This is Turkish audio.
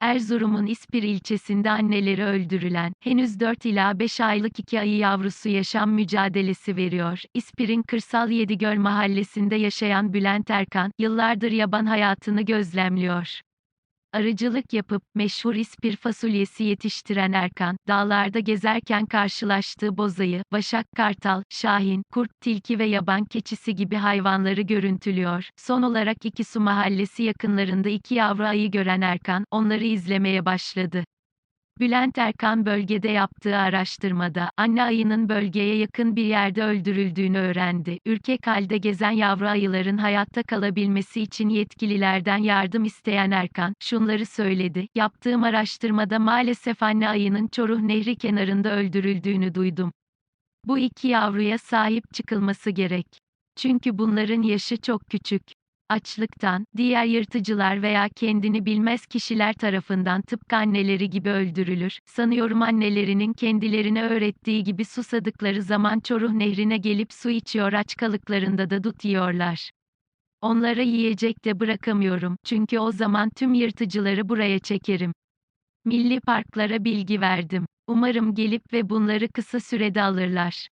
Erzurum'un İspir ilçesinde anneleri öldürülen, henüz 4 ila 5 aylık iki ayı yavrusu yaşam mücadelesi veriyor. İspir'in Kırsal Yedigöl mahallesinde yaşayan Bülent Erkan, yıllardır yaban hayatını gözlemliyor. Arıcılık yapıp, meşhur ispir fasulyesi yetiştiren Erkan, dağlarda gezerken karşılaştığı bozayı, başak, kartal, şahin, kurt, tilki ve yaban keçisi gibi hayvanları görüntülüyor. Son olarak İkisu mahallesi yakınlarında iki yavru ayı gören Erkan, onları izlemeye başladı. Bülent Erkan bölgede yaptığı araştırmada, anne ayının bölgeye yakın bir yerde öldürüldüğünü öğrendi. Ürkek halde gezen yavru ayıların hayatta kalabilmesi için yetkililerden yardım isteyen Erkan, şunları söyledi. Yaptığım araştırmada maalesef anne ayının Çoruh Nehri kenarında öldürüldüğünü duydum. Bu iki yavruya sahip çıkılması gerek. Çünkü bunların yaşı çok küçük açlıktan, diğer yırtıcılar veya kendini bilmez kişiler tarafından tıpkı anneleri gibi öldürülür. Sanıyorum annelerinin kendilerine öğrettiği gibi susadıkları zaman Çoruh Nehri'ne gelip su içiyor aç kalıklarında da dut yiyorlar. Onlara yiyecek de bırakamıyorum, çünkü o zaman tüm yırtıcıları buraya çekerim. Milli parklara bilgi verdim. Umarım gelip ve bunları kısa sürede alırlar.